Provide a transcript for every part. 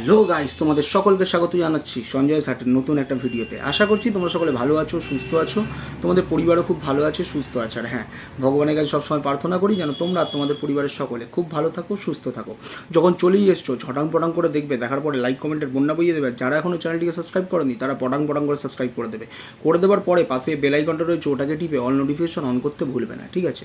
Hello guys, তোমাদের সকলকে স্বাগত জানাচ্ছি সঞ্জয় সাটের নতুন একটা ভিডিওতে। আশা করছি তোমরা সকলে ভালো আছো, সুস্থ আছো। তোমাদের পরিবারও খুব ভালো আছে, সুস্থ আছে। আর হ্যাঁ ভগবানের কাছে সবসময় প্রার্থনা করি যেন তোমরা তোমাদের পরিবারের সকলে খুব ভালো থাকো, সুস্থ থাকো। যখন চলেই এসছো, ঝটাং পটাং করে দেখবে, দেখার পরে লাইক কমেন্টের বন্যা বইয়ে দেবে। যারা এখনও চ্যানেলটিকে সাবস্ক্রাইব করেনি, তারা পটাং পটাং করে সাবস্ক্রাইব করে দেবে। করে দেওয়ার পরে পাশে বেল আইকনটা রয়েছে, ওটাকে টিপে অল নোটিফিকেশন অন করতে ভুলবে না, ঠিক আছে?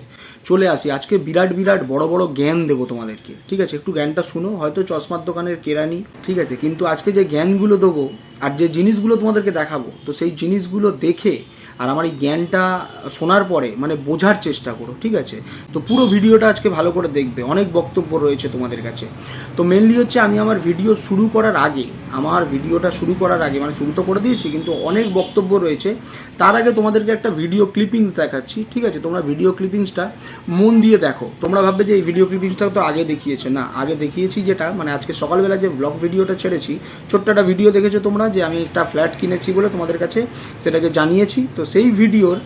চলে আসি। আজকে বিরাট বিরাট বড় বড় জ্ঞান দেবো তোমাদেরকে, ঠিক আছে? একটু জ্ঞানটা শুনো, হয়তো চশমার দোকানের কেরানি ঠিক আছে কিন্তু আজকে যে জ্ঞানগুলো দেবো আর যে জিনিসগুলো তোমাদেরকে দেখাবো, তো সেই জিনিসগুলো দেখে আর আমার এই জ্ঞানটা শোনার পরে মানে বোঝার চেষ্টা করো, ঠিক আছে? তো পুরো ভিডিওটা আজকে ভালো করে দেখবে, অনেক বক্তব্য রয়েছে তোমাদের কাছে। তো মেনলি হচ্ছে আমি আমার ভিডিও শুরু করার আগে, আমার ভিডিওটা শুরু করার আগে মানে শুরু তো করে দিয়েছি, কিন্তু অনেক বক্তব্য রয়েছে। তার আগে তোমাদেরকে একটা ভিডিও ক্লিপিংস দেখাচ্ছি, ঠিক আছে? তোমরা ভিডিও ক্লিপিংসটা মন দিয়ে দেখো। তোমরা ভাববে যে এই ভিডিও ক্লিপিংসটা তো আগে দেখিয়েছে। না, আগে দেখিয়েছি যেটা মানে আজকে সকালবেলা যে ব্লগ ভিডিওটা ছেড়েছি, ছোট্ট একটা ভিডিও দেখেছ তোমরা? যে আমি একটা ফ্ল্যাট কিনেছি বলে তোমাদের কাছে সেটাকে জানিয়েছি, তো সেই ভিডিওর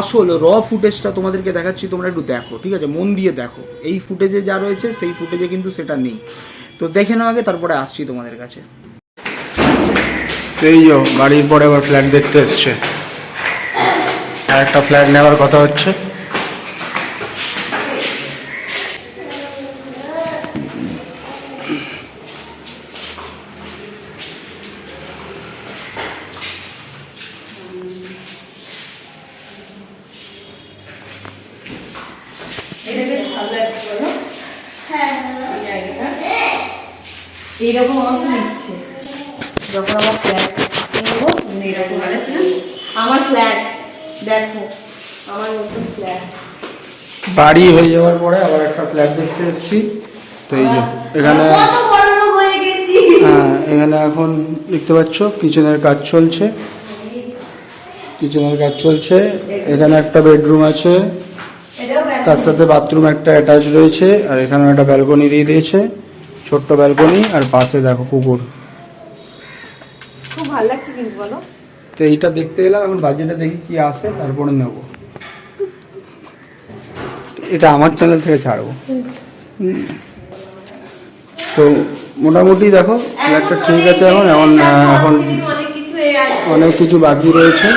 আসল র ফুটেজটা তোমাদেরকে দেখাচ্ছি, তোমরা একটু দেখো, ঠিক আছে? মন দিয়ে দেখো। এই ফুটেজে যা রয়েছে, সেই ফুটেজে কিন্তু সেটা নেই। তো দেখে নাও আগে, তারপরে আসছি তোমাদের কাছে। এই যো বাড়ির পরে আবার ফ্ল্যাট দেখতে এসছে। আর একটা ফ্ল্যাট নেওয়ার কথা হচ্ছে। এইরকম আমার খুব ইচ্ছে যখন আমার ফ্ল্যাট তখন এইরকম ভালো আমার ফ্ল্যাট দেখো আমার নতুন ফ্ল্যাট বাড়ি হয়ে যাওয়ার পরে আবার একটা ফ্ল্যাট দেখতে এসেছি। তো এই যে এখানে হয়ে হ্যাঁ এখানে এখন দেখতে পাচ্ছ কিচেনের কাজ চলছে। কিচেনের কাজ চলছে। এখানে একটা বেডরুম আছে। তার সাথে বাথরুম একটা অ্যাটাচ রয়েছে। আর এখানে একটা ব্যালকনি দিয়ে দিয়েছে। ছোট্ট ব্যালকনি আর পাশে দেখো কুকুর। খুব ভালো লাগছে কিন্তু বলো। তো এইটা দেখতে এলাম এখন বাজেটে দেখি কি আসে তারপরে নেব। এটা আমার চ্যানেল থেকে ছাড়বো। তো মোটামুটি দেখো ফ্ল্যাটটা ঠিক আছে এখন এখন এখন অনেক কিছু বাকি রয়েছে।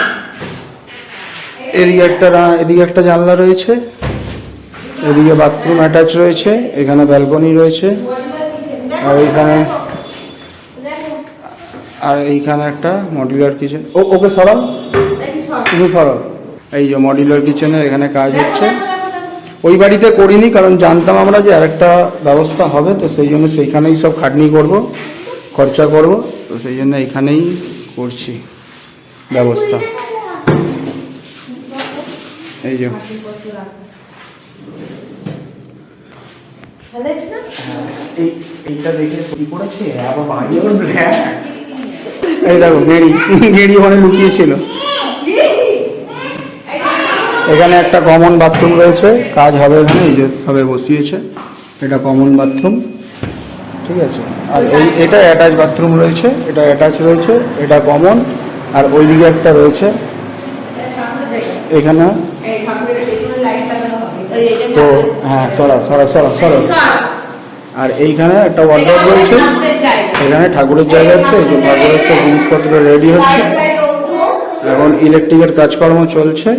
এদিকে একটা এদিকে একটা জানলা রয়েছে। এদিকে বাথরুম অ্যাটাচ রয়েছে এখানে ব্যালকনি রয়েছে। আর এইখানে আর এইখানে একটা মডিউলার কিচেন ও ওকে সরাও। তুমি সরাও। এই যে মডিউলার কিচেনের এখানে কাজ হচ্ছে। ওই বাড়িতে করিনি কারণ জানতাম আমরা যে আরেকটা ব্যবস্থা হবে তো সেই জন্য সেইখানেই সব খাটনি করব খরচা করব তো সেই জন্য এইখানেই করছি ব্যবস্থা। এই যে। এইটা দেখে কি করেছে? আবার বাড়ি ব্ল্যাক এই দেখো গেড়ি গেড়ি ওখানে লুকিয়েছিল। এখানে একটা কমন বাথরুম রয়েছে। কাজ হবে এখানে এই যে সবে বসিয়েছে। এটা কমন বাথরুম ঠিক আছে? আর এই এটা অ্যাটাচ বাথরুম রয়েছে এটা অ্যাটাচ রয়েছে এটা কমন আর ওইদিকে একটা রয়েছে। এখানে এই ঠাকুরের পেছনে লাইট লাগানো হবে এই এটা তো হ্যাঁ সরা সরা সরা সরা আর এইখানে একটা ওয়ার্ডরোব রয়েছে এখানে ঠাকুরের জায়গা আছে যে ঠাকুরের সব জিনিসপত্র রেডি হচ্ছে। এখন ইলেকট্রিকের কাজকর্ম চলছে।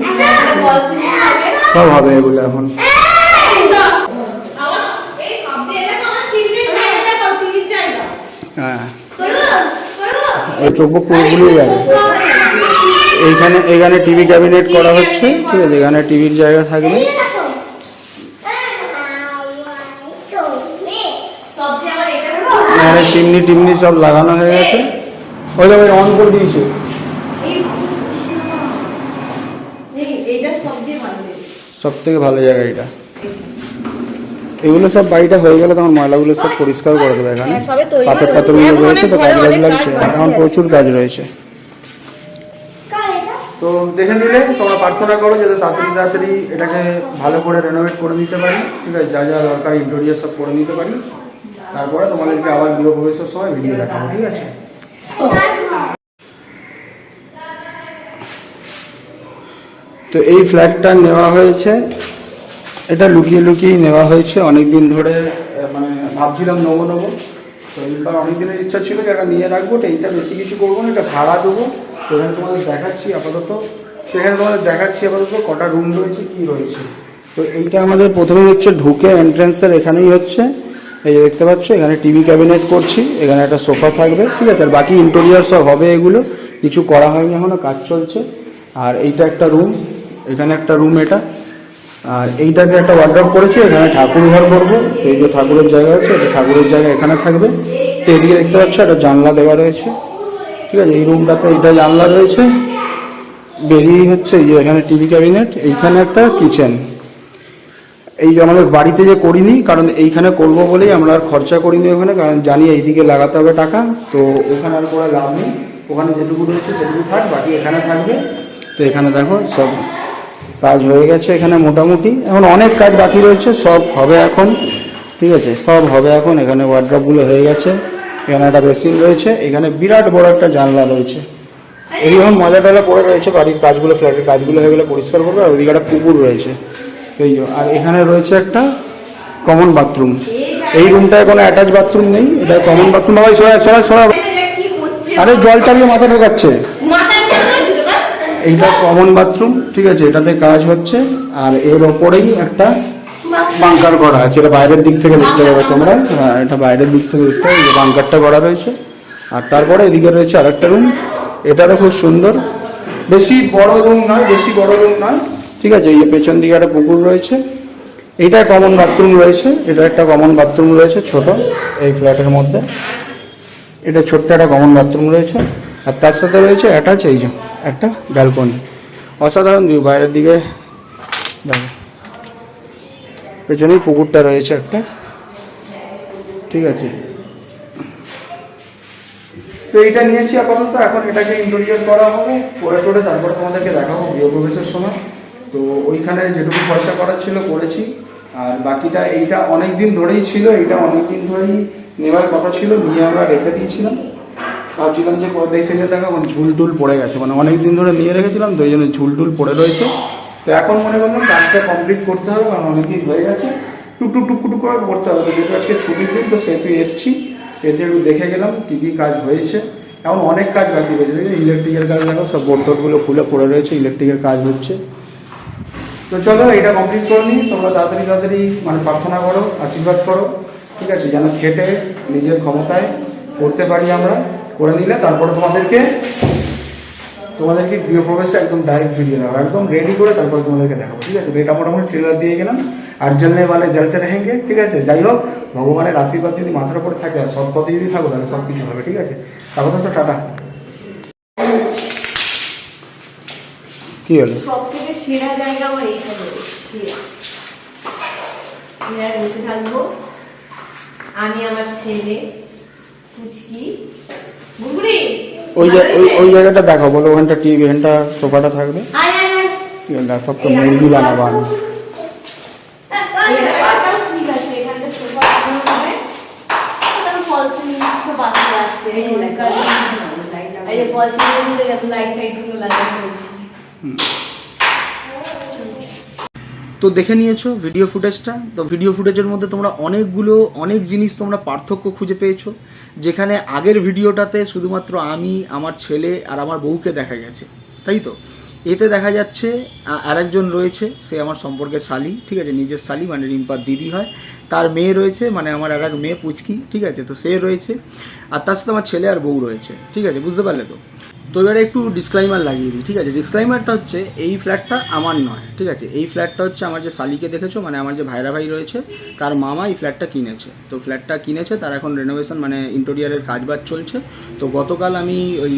সব হবে এগুলো এখন। হ্যাঁ এই চোখ মুখ পুরোপুরি যাবে এইখানে এখানে টিভি ক্যাবিনেট করা হচ্ছে ঠিক আছে? এখানে টিভির জায়গা থাকবে এখানে চিমনি টিমনি সব লাগানো হয়ে গেছে। ওই দেখো অন করে দিয়েছে। সব থেকে ভালো জায়গা। এটা এগুলো সব বাড়িটা হয়ে গেলে তখন ময়লাগুলো সব পরিষ্কার করে দেবে এখানে। হ্যাঁ, পাথর। পাথরগুলো রয়েছে তো অনেক কাজ লাগছে এখন প্রচুর কাজ রয়েছে। তো দেখে নিলে তোমরা প্রার্থনা করো যাতে তাড়াতাড়ি তাড়াতাড়ি এটাকে ভালো করে রেনোভেট করে নিতে পারি। ঠিক আছে যা যা দরকার ইন্টেরিয়ার সব করে নিতে পারি। তারপরে তোমাদেরকে আবার গৃহপ্রবেশের সময় ভিডিও দেখাবো, ঠিক আছে? তো এই ফ্ল্যাটটা নেওয়া হয়েছে। এটা লুকিয়ে লুকিয়ে নেওয়া হয়েছে। অনেক দিন ধরে মানে ভাবছিলাম নেব নেব। তো এইবার অনেক দিনের ইচ্ছা ছিল যে এটা নিয়ে রাখব, তো এইটা বেশি কিছু করব না, এটা ভাড়া দেবো। তো এখানে তোমাদের দেখাচ্ছি আপাতত। সেখানে তোমাদের দেখাচ্ছি আপাতত কটা রুম রয়েছে, কি রয়েছে। তো এইটা আমাদের প্রথমে হচ্ছে ঢুকে এন্ট্রেন্সের এখানেই হচ্ছে। এই যে দেখতে পাচ্ছ, এখানে টিভি ক্যাবিনেট করছি, এখানে একটা সোফা থাকবে, ঠিক আছে? আর বাকি ইন্টেরিয়ার সব হবে এগুলো, কিছু করা হয়নি এখনও, কাজ চলছে। আর এইটা একটা রুম এখানে একটা রুম এটা। আর এইটাকে একটা ওয়ার্ড্রপ করেছি, এখানে ঠাকুর ঘর করব। এই যে ঠাকুরের জায়গা আছে এটা ঠাকুরের জায়গা এখানে থাকবে। তো এদিকে দেখতে পাচ্ছ, একটা জানলা দেওয়া রয়েছে। ঠিক আছে, এই রুমটাতে এইটা জানলা রয়েছে। বেরিয়ে হচ্ছে এই যে এখানে টিভি ক্যাবিনেট, এইখানে একটা কিচেন এই যে আমাদের বাড়িতে যে করিনি, কারণ এইখানে করব বলেই আমরা আর খরচা করিনি ওখানে, কারণ জানি এইদিকে লাগাতে হবে টাকা, তো ওখানে আর করে লাভ নেই। ওখানে যেটুকু রয়েছে সেটুকু থাক, বাকি এখানে থাকবে। তো এখানে দেখো সব কাজ হয়ে গেছে এখানে মোটামুটি। এখন অনেক কাজ বাকি রয়েছে, সব হবে এখন, ঠিক আছে? সব হবে এখন, এখানে ওয়ার্ড্রপগুলো হয়ে গেছে এখানে একটা বেসিন রয়েছে, এখানে বিরাট বড় একটা জানলা রয়েছে। এই যখন মজা টজা পড়ে রয়েছে, বাড়ির কাজগুলো, ফ্ল্যাটের কাজগুলো হয়ে গেলে পরিষ্কার করবে, আর ওইদিকে একটা পুকুর রয়েছে। এই আর এখানে রয়েছে একটা কমন বাথরুম এই রুমটায় কোনো অ্যাটাচ বাথরুম নেই, এটা কমন বাথরুম বাবাই সরা সরা সরা আরে, জল চালিয়ে মাথা ঢোকাচ্ছে এইটা কমন বাথরুম ঠিক আছে, এটাতে কাজ হচ্ছে। আর এর ওপরেই একটা বাংকার করা আছে। এটা বাইরের দিক থেকে দেখতে পাবে তোমরা। হ্যাঁ এটা বাইরের দিক থেকে দেখতে পাবে। বাংকারটা করা রয়েছে। আর তারপরে এদিকে রয়েছে আরেকটা রুম এটারও খুব সুন্দর। বেশি বড় রুম নয়, বেশি বড় রুম নয়। ঠিক আছে, এই পেছন দিকে একটা পুকুর রয়েছে এইটা কমন বাথরুম রয়েছে, এটা একটা কমন বাথরুম রয়েছে ছোট, এই ফ্ল্যাটের মধ্যে। এটা ছোট্ট একটা কমন বাথরুম রয়েছে, আর তার সাথে রয়েছে অ্যাটাচ এই যে একটা ব্যালকনি অসাধারণ ভিউ বাইরের দিকে পেছনেই পুকুরটা রয়েছে একটা, ঠিক আছে। তো এইটা নিয়েছি আপাতত, এখন এটাকে ইন্টেরিয়র করা হবে, করে টোরে তারপরে তোমাদেরকে দেখাবো গৃহপ্রবেশের সময়। তো ওইখানে যেটুকু খরচা করার ছিল করেছি। আর বাকিটা এইটা অনেক দিন ধরেই ছিল, এইটা অনেক দিন ধরেই নেওয়ার কথা ছিল, নিয়ে আমরা রেখে দিয়েছিলাম। ভাবছিলাম যে পরে দেখে দেখো এখন ঝুল টুল পড়ে গেছে মানে অনেক দিন ধরে নিয়ে রেখেছিলাম, তো ওই জন্য ঝুল টুল পড়ে রয়েছে। তো এখন মনে করলাম কাজটা কমপ্লিট করতে হবে, কারণ অনেক দিন হয়ে গেছে। টুক টুক টুক টুক করে করতে হবে, যেহেতু আজকে ছুটির দিন, তো সেহেতু এসছি। এসে একটু দেখে গেলাম কী কী কাজ হয়েছে। এখন অনেক কাজ বাকি রয়েছে ইলেকট্রিকের কাজ দেখো, সব বোর্ড টোর্ডগুলো খুলে পড়ে রয়েছে ইলেকট্রিকের কাজ হচ্ছে। তো চলো, এটা কমপ্লিট করে নিই। তোমরা তাড়াতাড়ি তাড়াতাড়ি মানে প্রার্থনা করো, আশীর্বাদ করো, ঠিক আছে? যেন খেটে নিজের ক্ষমতায় করতে পারি আমরা, করে নিলে তারপরে তোমাদেরকে তোমাদেরকে গৃহপ্রবেশে একদম ডাইরেক্ট ভিডিও দেখাবো একদম রেডি করে তারপর তোমাদেরকে দেখাবো, ঠিক আছে? এটা মোটামুটি ট্রেলার দিয়ে গেলাম। আর জলনে বালে জ্বলতে রেহেঙ্গে ঠিক আছে? যাই হোক, ভগবানের আশীর্বাদ যদি মাথার উপরে থাকে, আর সব পথে যদি থাকো, তাহলে সব কিছু হবে, ঠিক আছে? তারপর তো টাটা। কি হলো? সেরা জায়গা আমার এইখানে সেরা বসে থাকব। আমি আমার ছেলে পুচকি। বুবুরি ওই যে ওই ওই জায়গাটা দেখো বলো ওখানটা টিভি এখানটা সোফাটা থাকবে। আয় আয় আয়। সব তো মুরগি বানাবো আমি ঠিক আছে লাগানো ফল সিলিং তো আছে। এই যে লাইট এই যে ফল সিলিং দিলে দেখো লাইট টাইটগুলো লাগানো হয়েছে। তো দেখে নিয়েছো ভিডিও ফুটেজটা তো ভিডিও ফুটেজের মধ্যে তোমরা অনেকগুলো, অনেক জিনিস তোমরা পার্থক্য খুঁজে পেয়েছ, যেখানে আগের ভিডিওটাতে শুধুমাত্র আমি, আমার ছেলে আর আমার বউকে দেখা গেছে। তাই তো? এতে দেখা যাচ্ছে আরেকজন রয়েছে, সে আমার সম্পর্কে শালি, ঠিক আছে? নিজের শালি মানে রিম্পার দিদি হয়। তার মেয়ে রয়েছে মানে আমার আর এক মেয়ে পুচকি, ঠিক আছে? তো সে রয়েছে, আর তার সাথে আমার ছেলে আর বউ রয়েছে, ঠিক আছে? বুঝতে পারলে তো? তো এবারে একটু ডিসক্লাইমার লাগিয়ে দিই, ঠিক আছে? ডিসক্লাইমারটা হচ্ছে, এই ফ্ল্যাটটা আমার নয়, ঠিক আছে? এই ফ্ল্যাটটা হচ্ছে আমার যে শালিকে দেখেছ মানে আমার যে ভাইরা ভাই রয়েছে, তার মামা এই ফ্ল্যাটটা কিনেছে। তো ফ্ল্যাটটা কিনেছে, তার এখন রেনোভেশন মানে ইন্টেরিয়ারের কাজ বাজ চলছে। তো গতকাল আমি ওই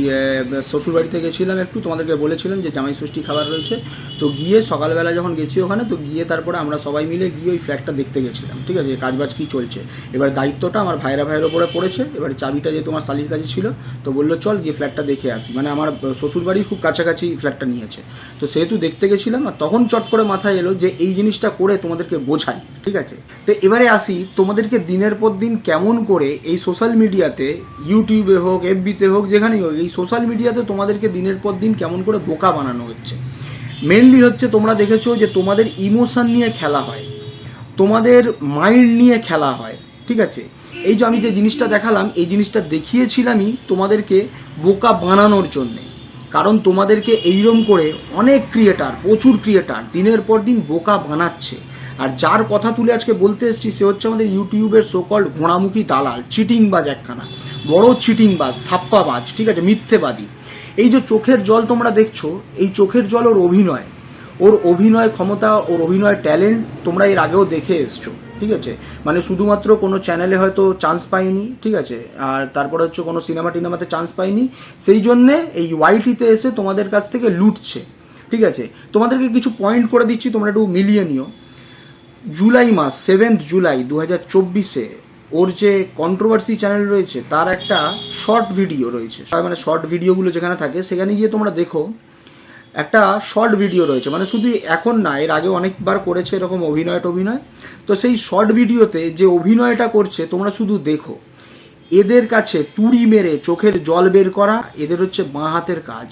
শ্বশুরবাড়িতে গেছিলাম একটু, তোমাদেরকে বলেছিলাম যে জামাই ষষ্ঠী খাবার রয়েছে। তো গিয়ে সকালবেলা যখন গেছি ওখানে, তো গিয়ে তারপরে আমরা সবাই মিলে গিয়ে ওই ফ্ল্যাটটা দেখতে গেছিলাম, ঠিক আছে? কাজ বাজ কী চলছে? এবার দায়িত্বটা আমার ভাইরা ভাইয়ের ওপরে পড়েছে। এবার চাবিটা যেহেতু আমার শালির কাছে ছিল, তো বলল, চল গিয়ে ফ্ল্যাটটা দেখে আসি। মানে আমার শ্বশুর বাড়ির খুব কাছাকাছি ফ্ল্যাটটা নিয়েছে। তো সেহেতু দেখতে গেছিলাম আর তখন চট করে মাথায় এলো যে এই জিনিসটা করে তোমাদেরকে বোঝাই, ঠিক আছে? তো এবারে আসি তোমাদেরকে দিনের পর দিন কেমন করে এই সোশ্যাল মিডিয়াতে ইউটিউবে হোক এফবিতে হোক, যেখানেই হোক, এই সোশ্যাল মিডিয়াতে তোমাদেরকে দিনের পর দিন কেমন করে বোকা বানানো হচ্ছে? মেনলি হচ্ছে তোমরা দেখেছ যে তোমাদের ইমোশন নিয়ে খেলা হয়, তোমাদের মাইন্ড নিয়ে খেলা হয়, ঠিক আছে? এই যে আমি যে জিনিসটা দেখালাম, এই জিনিসটা দেখিয়েছিলামই তোমাদেরকে বোকা বানানোর জন্যে। কারণ তোমাদেরকে এইরকম করে অনেক ক্রিয়েটার প্রচুর ক্রিয়েটার দিনের পর দিন বোকা বানাচ্ছে। আর যার কথা তুলে আজকে বলতে এসেছি, সে হচ্ছে আমাদের ইউটিউবের সোকল ঘোড়ামুখী দালাল, চিটিংবাজ একখানা। বড় চিটিংবাজ, থাপ্পাবাজ, ঠিক আছে, মিথ্যেবাদী। এই যে চোখের জল তোমরা দেখছ, এই চোখের জল ওর অভিনয়। ওর অভিনয় ক্ষমতা, ওর অভিনয় ট্যালেন্ট তোমরা এর আগেও দেখে এসছো। ঠিক আছে? মানে শুধুমাত্র কোনো চ্যানেলে হয়তো চান্স পাইনি, ঠিক আছে? আর তারপরে হচ্ছে কোনো সিনেমা টিনেমাতে চান্স পাইনি। সেই জন্যে এই ওয়াইটিতে এসে তোমাদের কাছ থেকে লুটছে, ঠিক আছে? তোমাদেরকে কিছু পয়েন্ট করে দিচ্ছি, তোমরা একটু মিলিয়ে নিও। জুলাই মাস সেভেন্থ জুলাই দু হাজার চব্বিশে ওর যে কন্ট্রোভার্সি চ্যানেল রয়েছে, তার একটা শর্ট ভিডিও রয়েছে। মানে শর্ট ভিডিওগুলো যেখানে থাকে, সেখানে গিয়ে তোমরা দেখো একটা শর্ট ভিডিও রয়েছে। মানে শুধু এখন না, এর আগে অনেকবার করেছে এরকম অভিনয় টভিনয়। তো সেই শর্ট ভিডিওতে যে অভিনয়টা করছে, তোমরা শুধু দেখো। এদের কাছে তুড়ি মেরে চোখের জল বের করা, এদের হচ্ছে বাঁ হাতের কাজ।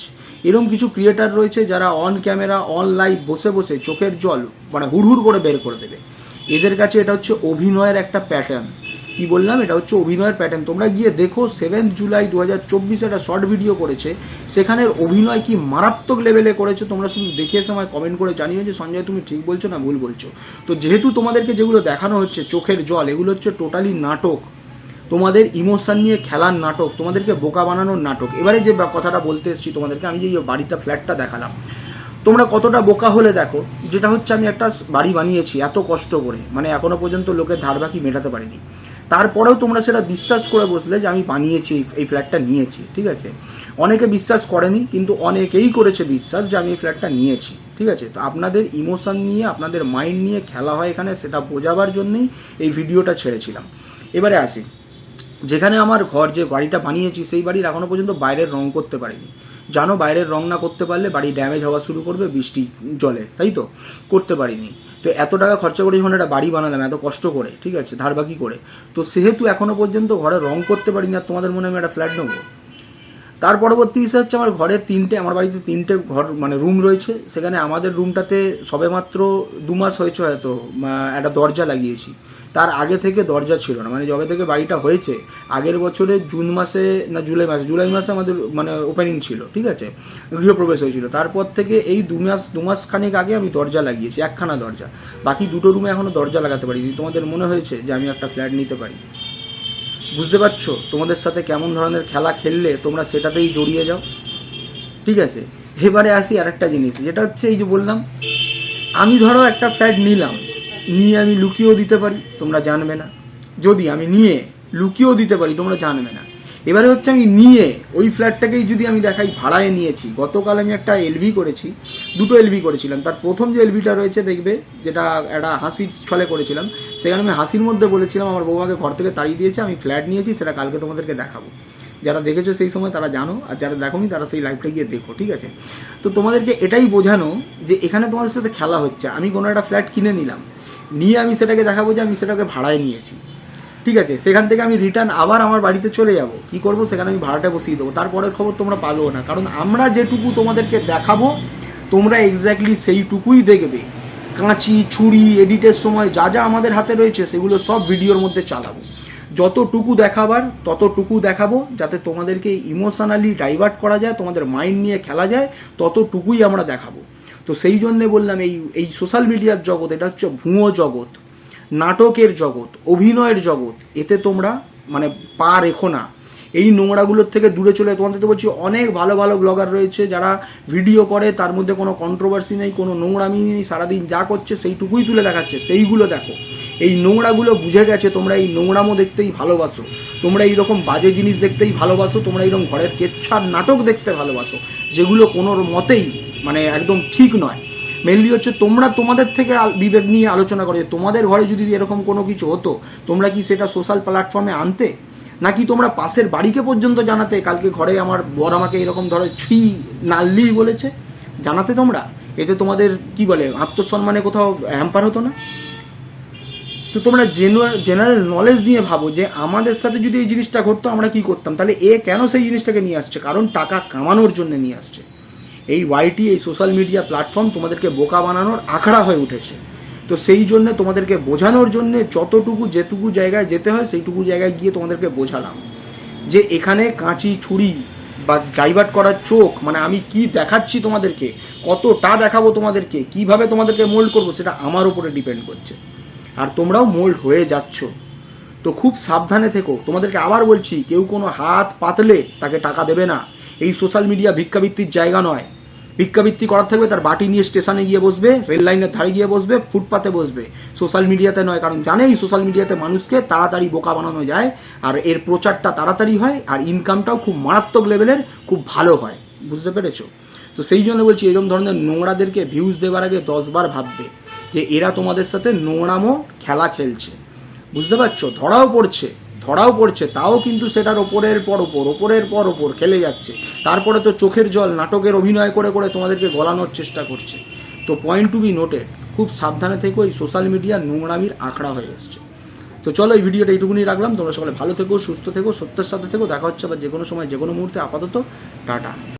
এরকম কিছু ক্রিয়েটার রয়েছে যারা অন ক্যামেরা অন লাইভ বসে বসে চোখের জল মানে হুড়হুড় করে বের করে দেবে। এদের কাছে এটা হচ্ছে অভিনয়ের একটা প্যাটার্ন কি বললাম? এটা হচ্ছে অভিনয়ের প্যাটার্ন তোমরা গিয়ে দেখো সেভেন্থ জুলাই দু হাজার চব্বিশে একটা শর্ট ভিডিও করেছে। সেখানের অভিনয় কি মারাত্মক লেভেলে করেছে, তোমরা শুধু দেখে এসে আমায় কমেন্ট করে জানিও যে, সঞ্জয়, তুমি ঠিক বলছো না ভুল বলছো? তো যেহেতু তোমাদেরকে যেগুলো দেখানো হচ্ছে, চোখের জল, এগুলো হচ্ছে টোটালি নাটক। তোমাদের ইমোশন নিয়ে খেলার নাটক, তোমাদেরকে বোকা বানানোর নাটক। এবারে যে কথাটা বলতে এসেছি তোমাদেরকে, আমি যে বাড়িতে ফ্ল্যাটটা দেখালাম। তোমরা কতটা বোকা হলে দেখো, যেটা হচ্ছে আমি একটা বাড়ি বানিয়েছি, এত কষ্ট করে। মানে এখনও পর্যন্ত লোকের ধার বাকি মেটাতে পারিনি। তারপরেও তোমরা সেটা বিশ্বাস করে বসলে যে আমি বানিয়েছি, এই- ফ্ল্যাটটা নিয়েছি, ঠিক আছে? অনেকে বিশ্বাস করেনি, কিন্তু অনেকেই করেছে বিশ্বাস যে আমি এই ফ্ল্যাটটা নিয়েছি, ঠিক আছে? তো আপনাদের ইমোশন নিয়ে, আপনাদের মাইন্ড নিয়ে খেলা হয় এখানে, সেটা বোঝাবার জন্যই এই ভিডিওটা ছেড়েছিলাম। এবারে আসি। যেখানে আমার ঘর, যে বাড়িটা বানিয়েছি, সেই বাড়ির এখনও পর্যন্ত বাইরের রং করতে পারিনি। জানো, বাইরের রং না করতে পারলে বাড়ি ড্যামেজ হওয়া শুরু করবে, বৃষ্টি জলে, তাই তো? করতে পারিনি। তো এত টাকা খরচা করে যখন একটা বাড়ি বানালাম, এত কষ্ট করে, ঠিক আছে ধার বাকি করে। তো সেহেতু এখনও পর্যন্ত ঘরে রং করতে পারিনি, আর তোমাদের মনে আমি একটা ফ্ল্যাট নেব? তার পরবর্তী বিষয় হচ্ছে আমার ঘরে তিনটে, আমার বাড়িতে তিনটে ঘর মানে রুম রয়েছে। সেখানে আমাদের রুমটাতে সবেমাত্র দু মাস হয়েছে হয়তো একটা দরজা লাগিয়েছি। তার আগে থেকে দরজা ছিল না। মানে যবে থেকে বাড়িটা হয়েছে, আগের বছরে জুন মাসে না জুলাই মাসে জুলাই মাসে আমাদের মানে ওপেনিং ছিল, ঠিক আছে? গৃহপ্রবেশ হয়েছিল। তারপর থেকে এই দু মাস দু মাস খানিক আগে আমি দরজা লাগিয়েছি, একখানা দরজা। বাকি দুটো রুমে এখনও দরজা লাগাতে পারিনি। তোমাদের মনে হয়েছে যে আমি একটা ফ্ল্যাট নিতে পারি। বুঝতে পারছ? তোমাদের সাথে কেমন ধরনের খেলা খেললে তোমরা সেটাতেই জড়িয়ে যাও। ঠিক আছে? এবারে আসি আরেকটা জিনিস। যেটা হচ্ছে এই যে বললাম, আমি ধরো একটা ফ্ল্যাট নিলাম। নিয়ে আমি লুকিয়েও দিতে পারি, তোমরা জানবে না। যদি আমি নিয়ে লুকিয়েও দিতে পারি, তোমরা জানবে না। এবারে হচ্ছে আমি নিয়ে ওই ফ্ল্যাটটাকেই যদি আমি দেখাই, ভাড়ায় নিয়েছি। গতকাল আমি একটা এলভি করেছি, দুটো এলভি করেছিলাম। তার প্রথম যে এলভিটা রয়েছে, দেখবে, যেটা একটা হাসির ছলে করেছিলাম, সেখানে আমি হাসির মধ্যে বলেছিলাম, আমার বৌমাকে ঘর থেকে তাড়িয়ে দিয়েছে, আমি ফ্ল্যাট নিয়েছি, সেটা কালকে তোমাদেরকে দেখাবো। যারা দেখেছ সেই সময় তারা জানো, আর যারা দেখোনি, তারা সেই লাইভটা গিয়ে দেখো, ঠিক আছে? তো তোমাদেরকে এটাই বোঝানো যে এখানে তোমাদের সাথে খেলা হচ্ছে। আমি কোনো একটা ফ্ল্যাট কিনে নিলাম। নিয়ে আমি সেটাকে দেখাবো যে আমি সেটাকে ভাড়ায় নিয়েছি। ঠিক আছে? সেখান থেকে আমি রিটার্ন আবার আমার বাড়িতে চলে যাব। কি করব? সেখানে আমি ভাড়াটা বসিয়ে দেবো। তারপরের খবর তোমরা পাবেও না। কারণ আমরা যেটুকু তোমাদেরকে দেখাবো, তোমরা এক্স্যাক্টলি সেইটুকুই দেখবে। কাঁচি, ছুরি এডিটের সময় যা যা আমাদের হাতে রয়েছে, সেগুলো সব ভিডিওর মধ্যে চালাবো। যতটুকু দেখাবার, ততটুকু দেখাবো, যাতে তোমাদেরকে ইমোশনালি ডাইভার্ট করা যায়, তোমাদের মাইন্ড নিয়ে খেলা যায়, ততটুকুই আমরা দেখাবো। তো সেই জন্যে বললাম এই এই সোশ্যাল মিডিয়ার জগৎ, এটা হচ্ছে ভুয়ো জগৎ, নাটকের জগৎ, অভিনয়ের জগৎ, এতে তোমরা মানে পা রেখো না। এই নোংরাগুলোর থেকে দূরে চলে তোমাদের তো বলছি অনেক ভালো ভালো ব্লগার রয়েছে যারা ভিডিও করে, তার মধ্যে কোনো কন্ট্রোভার্সি নেই, কোনো নোংরামি নেই, সারাদিন যা করছে সেইটুকুই তুলে দেখাচ্ছে, সেইগুলো দেখো। এই নোংরাগুলো বুঝে গেছে, তোমরা এই নোংরামো দেখতেই ভালোবাসো। তোমরা এইরকম বাজে জিনিস দেখতেই ভালোবাসো, তোমরা এইরকম ঘরের কেচ্ছার নাটক দেখতে ভালোবাসো, যেগুলো কোনো মতেই মানে একদম ঠিক নয়। মেনলি হচ্ছে তোমরা তোমাদের থেকে বিবেক নিয়ে আলোচনা করো যে তোমাদের ঘরে যদি এরকম কোনো কিছু হতো, তোমরা কি সেটা সোশ্যাল প্ল্যাটফর্মে আনতে? নাকি তোমরা পাশের বাড়িকে পর্যন্ত জানাতে, কালকে ঘরে আমার বর আমাকে এরকম ধরো ছি, নাল্লি বলেছে? জানাতে তোমরা? এতে তোমাদের কি বলে, আত্মসম্মানে কোথাও হ্যাম্পার হতো না? তো তোমরা জেনারেল নলেজ দিয়ে ভাবো যে আমাদের সাথে যদি এই জিনিসটা ঘটতো, আমরা কি করতাম? তাহলে এ কেন সেই জিনিসটাকে নিয়ে আসছে? কারণ টাকা কামানোর জন্য নিয়ে আসছে। এই ওয়াইটি এই সোশ্যাল মিডিয়া প্ল্যাটফর্ম তোমাদেরকে বোকা বানানোর আখড়া হয়ে উঠেছে। তো সেই জন্য তোমাদেরকে বোঝানোর জন্য যতটুকু যেটুকু জায়গায় যেতে হয়, সেইটুকু জায়গায় গিয়ে তোমাদেরকে বোঝালাম। যে এখানে কাঁচি ছুরি বা ডাইভার্ট করার চোখ মানে আমি কি দেখাচ্ছি তোমাদেরকে, কতটা দেখাবো তোমাদেরকে, কীভাবে তোমাদেরকে মোল্ড করব, সেটা আমার উপরে ডিপেন্ড করছে। আর তোমরাও মোল্ড হয়ে যাচ্ছ। তো খুব সাবধানে থেকো। তোমাদেরকে আবার বলছি, কেউ কোনো হাত পাতলে তাকে টাকা দেবে না। এই সোশ্যাল মিডিয়া ভিক্ষাবৃত্তির জায়গা নয়। ভিক্ষাবৃত্তি করার থাকবে, তার বাটি নিয়ে স্টেশনে গিয়ে বসবে, রেল লাইনের ধারে গিয়ে বসবে, ফুটপাতে বসবে। সোশ্যাল মিডিয়াতে নয়, কারণ জানেই সোশ্যাল মিডিয়াতে মানুষকে তাড়াতাড়ি বোকা বানানো যায়, আর এর প্রচারটা তাড়াতাড়ি হয়, আর ইনকামটাও খুব মারাত্মক লেভেলের খুব ভালো হয়। বুঝতে পেরেছ? তো সেই জন্য বলছি, এরকম ধরনের নোংরাদেরকে ভিউজ দেওয়ার আগে দশবার ভাববে যে এরা তোমাদের সাথে নোংরামো খেলা খেলছে। বুঝতে পারছ? ধরাও পড়ছে। ধরাও পড়ছে, তাও কিন্তু সেটার ওপরের পর ওপর, ওপরের পর ওপর খেলে যাচ্ছে। তারপরে তো চোখের জল, নাটকের অভিনয় করে করে তোমাদেরকে গলানোর চেষ্টা করছে। তো পয়েন্ট টু বি নোটেড খুব সাবধানে থেকো, এই সোশ্যাল মিডিয়া নোংরামির আঁকড়া হয়ে এসছে। তো চলো এই ভিডিওটা এইটুকুনি রাখলাম, তোমরা সকলে ভালো থেকো, সুস্থ থেকো, সত্যের সাথে থেকো, দেখা হচ্ছে আবার যে কোনো সময় যে কোনো মুহূর্তে, আপাতত, টাটা।